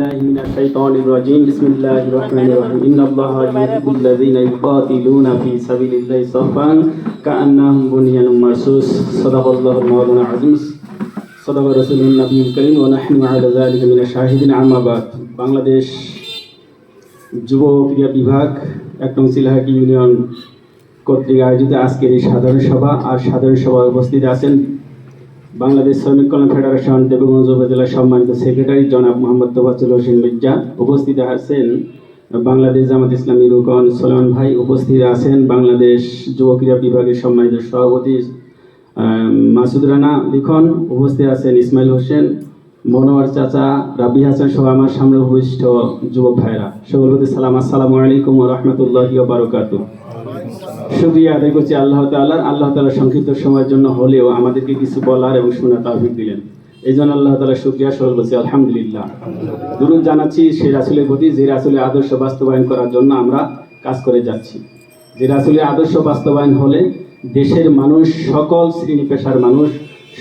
بالله من الشيطان الرجيم بسم الله الرحمن الرحيم إن الله يحب الذين يقاتلون في سبيل الله صفا كأنهم بنيان مرصوص صدق الله المولى العظيم صدق رسول النبي الكريم ونحن على ذلك من الشاهدين عما بعد বাংলাদেশ যুব ক্রীড়া বিভাগ এক নং সিলাহাটি ইউনিয়ন কর্তৃক আয়োজিত আজকের এই সাধারণ সভা আর সাধারণ সভায় উপস্থিত আছেন বাংলাদেশ শ্রমিক কল্যাণ ফেডারেশন দেবগঞ্জ উপজেলার সম্মানিত সেক্রেটারি জনাব মোহাম্মদ তোফাজুল হোসেন মির্জা উপস্থিত আছেন বাংলাদেশ জামাত ইসলামী রুকন সলমান ভাই উপস্থিত আছেন বাংলাদেশ যুব ক্রীড়া বিভাগের সম্মানিত সভাপতি মাসুদ রানা লিখন উপস্থিত আছেন, ইসমাইল হোসেন, মনোয়ার চাচা রাবি হাসান সহ আমার সামনে উপবিষ্ট যুবক ভাইরা সকলপতি সালাম, আসসালামু আলাইকুম রহমতুল্লাহি বারকাতু শুক্রিয়া আদায় করছি আল্লাহ তাআলা আল্লাহ তাআলা সংক্ষিপ্ত সময়ের জন্য হলেও আমাদেরকে কিছু বলার এবং শোনার তৌফিক দিলেন। এই জন্য আল্লাহ তাআলা শুক্রিয়া সরল বলছি, আলহামদুলিল্লাহ। দুরুদ জানাচ্ছি সে রাসুলের প্রতি, যে রাসুলের আদর্শ বাস্তবায়ন করার জন্য আমরা কাজ করে যাচ্ছি। যে রাসুলের আদর্শ বাস্তবায়ন হলে দেশের মানুষ, সকল শ্রেণি পেশার মানুষ,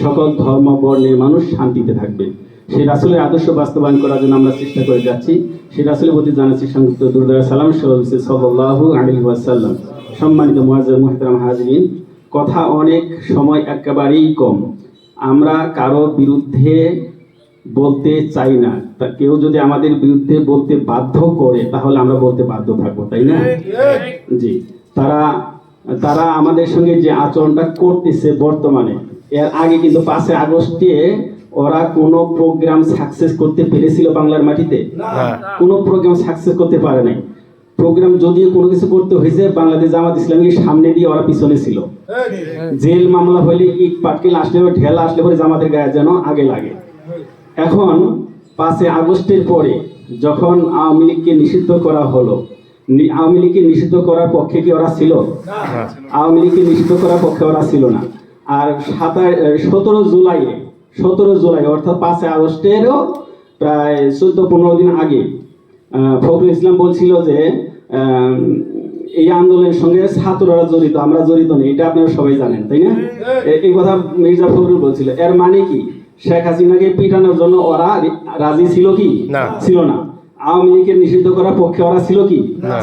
সকল ধর্ম, বর্ণের মানুষ শান্তিতে থাকবে। সেই রাসুলের আদর্শ বাস্তবায়ন করার জন্য আমরা চেষ্টা করে যাচ্ছি। সেই রাসুলের প্রতি জানাচ্ছি সংযুক্ত দুর্দা সালাম সাল্লাল্লাহু আলাইহি ওয়াসাল্লাম। সম্মানিত মুআজ্জাজ মুহতারাম হাজরিন কথা অনেক সময় একেবারেই কম। আমরা কারও বিরুদ্ধে বলতে চাই না। তা কেউ যদি আমাদের বিরুদ্ধে বলতে বাধ্য করে তাহলে আমরা বলতে বাধ্য থাকব তাই না? জি। তারা তারা আমাদের সঙ্গে যে আচরণটা করতেছে বর্তমানে এর আগে কিন্তু পাঁচই আগস্টে ওরা কোনো প্রোগ্রাম সাকসেস করতে পেরেছিল বাংলার মাটিতে? কোনো প্রোগ্রাম সাকসেস করতে পারে নাই। প্রোগ্রাম যদিও কোনো কিছু করতে হয়েছে বাংলাদেশ জামাত ইসলামীকে সামনে দিয়ে ওরা পিছনে ছিল। জেল মামলা হলে ইট পাটকেল আসলে ঢেলা আসলে পরে জামাতের গায়ে যেন আগে লাগে। এখন পাঁচে আগস্টের পরে যখন আওয়ামী লীগকে নিষিদ্ধ করা হলো আওয়ামী লীগকে নিষিদ্ধ করার পক্ষে কি ওরা ছিল? আওয়ামী লীগকে নিষিদ্ধ করার পক্ষে ওরা ছিল না। আর সাতাশ সতেরো জুলাই সতেরো জুলাই অর্থাৎ পাঁচই আগস্টেরও প্রায় চোদ্দ পনেরো দিন আগে ফখরুল ইসলাম বলছিল যে এই আন্দোলনের সঙ্গে ছাত্ররা জড়িত আমরা জড়িত নেই এটা আপনারা সবাই জানেন তাই না? এই কথা মির্জা ফখরুল বলছিল। এর মানে কি? শেখ হাসিনাকে পিটানোর জন্য ওরা রাজি ছিল কি? না। ছিল না। আওয়ামী লীগের নিষিদ্ধ করার পক্ষে ওরা ছিল কি?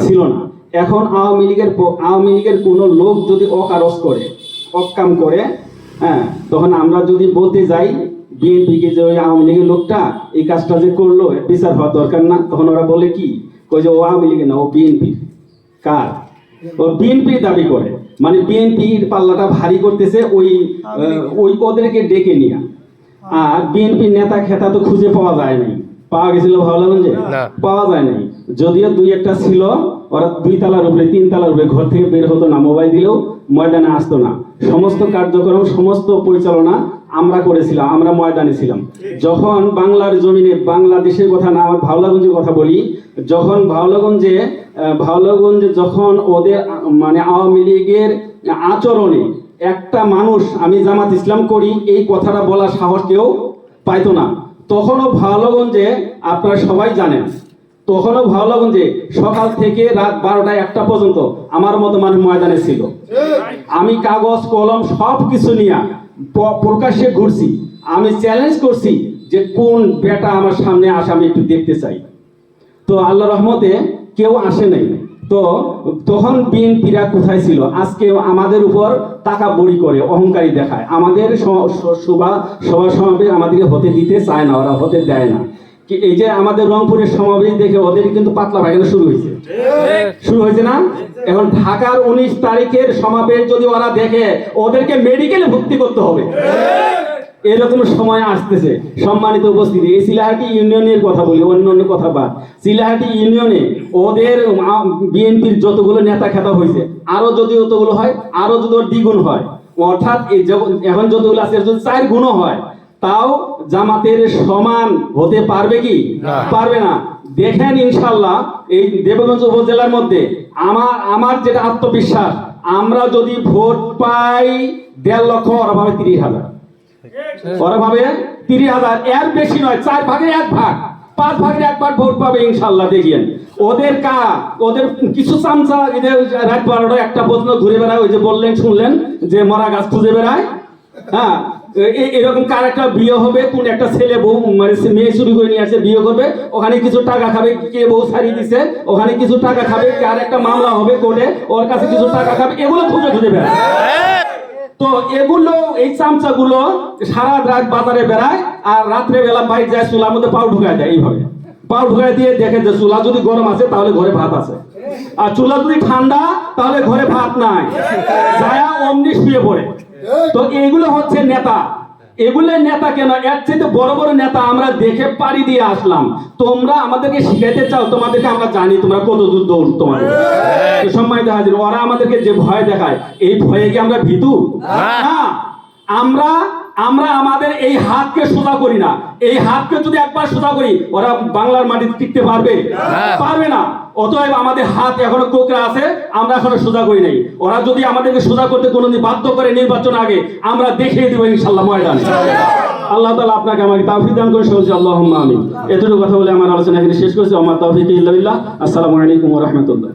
ছিল না। এখন আওয়ামী লীগের আওয়ামী লীগের কোনো লোক যদি অকারজ করে অকাম করে হ্যাঁ তখন আমরা যদি বলতে যাই বিএনপিকে যে ওই আওয়ামী লীগের লোকটা এই কাজটা যে করল বিচার হওয়া দরকার না। তখন ওরা বলে কি? কই যে ও আওয়ামী লীগের না ও বিএনপি। কার? ও বিএনপি দাবি করে। মানে বিএনপির পাল্লাটা ভারী করতেছে ওই ওই ওদেরকে ডেকে নিয়ে। আর বিএনপি নেতা খেতা তো খুঁজে পাওয়া যায় নাই। পাওয়া গেছিল ভাবলাগঞ্জে না। পাওয়া যায় নাই। যদিও দুই একটা ছিল ওরা দুই তালার উপরে তিন তালার উপরে ঘর থেকে বের হতো না মোবাইল দিলেও ময়দানে আসতো না। সমস্ত কার্যক্রম সমস্ত পরিচালনা আমরা করেছিলাম আমরা ময়দানে ছিলাম। যখন বাংলার জমিনে বাংলাদেশের কথা না আমার ভাওলাগঞ্জের কথা বলি যখন ভাওলাগঞ্জে ভাওলাগঞ্জে যখন ওদের মানে আওয়ামী লীগের আচরণে একটা মানুষ আমি জামাত ইসলাম করি এই কথাটা বলার সাহস কেউ পাইতো না। তখনও ভাওলাগঞ্জে আপনারা সবাই জানেন তখনও ভাওলাগঞ্জে সকাল থেকে রাত বারোটায় একটা পর্যন্ত আমার মতো মানুষ ময়দানে ছিল। আমি কাগজ কলম সব কিছু নিয়ে প্রকাশ্যে ঘুরছি। আমি চ্যালেঞ্জ করছি যে কোন বেটা আমার সামনে আসে, আমি একটু দেখতে চাই। তো আল্লাহ রহমতে কেউ আসে নাই। তো তখন বিএনপিরা কোথায় ছিল? আজকে আমাদের উপর টাকা বড়ি করে, অহংকারী দেখায়। আমাদের সভা সভা, সমাবেশ আমাদেরকে হতে দিতে চায় না, ওরা হতে দেয় না। এই যে আমাদের রংপুরের সমাবেশ দেখে ওদের কিন্তু পাতলা পায়খানা শুরু হয়েছে। শুরু হয়েছে না? এখন ঢাকার উনিশ তারিখের সমাবেশ যদি ওরা দেখে, ওদেরকে মেডিকেলে ভর্তি করতে হবে। এরকম সময় আসতেছে। সম্মানিত উপস্থিতি, এই সিলাহাটি ইউনিয়নের কথা বলি অন্য অন্য কথা বাদ। সিলাহাটি ইউনিয়নে ওদের বিএনপির যতগুলো নেতা খেতা হয়েছে, আরও যদি যতগুলো হয়, আরও যদি দ্বিগুণ হয়, অর্থাৎ এখন যতগুলো আছে চার গুণও হয় তাও জামাতের সমান হতে পারবে কি? পারবে না। দেখেন ইনশাল্লাহ এই দেবগঞ্জ উপজেলার মধ্যে আমার আমার যেটা আত্মবিশ্বাস আমরা যদি ভোট পাই দেড় লক্ষ ওরা তিরিশ হাজার। ওরা পাবে তিরিশ হাজার। এর বেশি নয় চার ভাগের এক ভাগ। পাঁচ ভাগের এক ভাগ ভোট পাবে ইনশাল্লাহ দেখিয়েন ওদের কা ওদের কিছু চামচা এদের রাত বারোটা একটা পর্যন্ত ঘুরে বেড়ায় ওই যে বললেন শুনলেন যে মরা গাছ খুঁজে বেড়ায়। হ্যাঁ এরকম কার একটা বিয়ে হবে? কোন একটা ছেলে বউ মানে মেয়ে করে নিয়ে আসে, বিয়ে করবে, ওখানে কিছু টাকা খাবে, কে বউ দিছে, ওখানে কিছু টাকা খাবে, কার একটা মামলা হবে কোর্টে, ওর কাছে কিছু টাকা খাবে, এগুলো খুঁজে খুঁজে তো এগুলো, এই সারা রাত বাজারে বেড়ায়, আর রাত্রে বেলা বাইরে যায়, চুলার মধ্যে পাও ঢুকায় দেয়, এইভাবে। পাও ঢুকায় দিয়ে দেখে যে চুলা যদি গরম আছে, তাহলে ঘরে ভাত আছে। আর চুলা যদি ঠান্ডা, তাহলে ঘরে ভাত নাই। যায় অমনি শুয়ে পড়ে। তো এইগুলো হচ্ছে নেতা। এগুলো নেতা কেন? এর চাইতে বড় বড় নেতা আমরা দেখে পাড়ি দিয়ে আসলাম। তোমরা আমাদেরকে শিখাইতে চাও তোমাদেরকে আমরা জানি তোমরা কত দূর দৌড় তোমাদের সম্মানিত হাজির ওরা আমাদেরকে যে ভয় দেখায় এই ভয়ে কি আমরা ভীতু? না। আমরা আমরা আমাদের এই হাতকে সোজা করি না। এই হাতকে যদি একবার সোজা করি ওরা বাংলার মাটিতে টিকতে পারবে? পারবে না। অতএব আমাদের হাত এখনও কোকরা আছে, আমরা এখনও সোজা করি নাই। ওরা যদি আমাদেরকে সোজা করতে কোনোদিন বাধ্য করে নির্বাচন আগে, আমরা দেখিয়ে দেবো ইনশাল্লাহ ময়দানে। আল্লাহ তালা আপনাকে আমাকে তাফিক দান করে, সহজে আল্লাহ আমি এতটুকু কথা বলে আমার আলোচনা এখানে শেষ করছি। আমার তাফিক ইল্লাহ আসসালামু আলাইকুম রাহমাতুল্লাহ।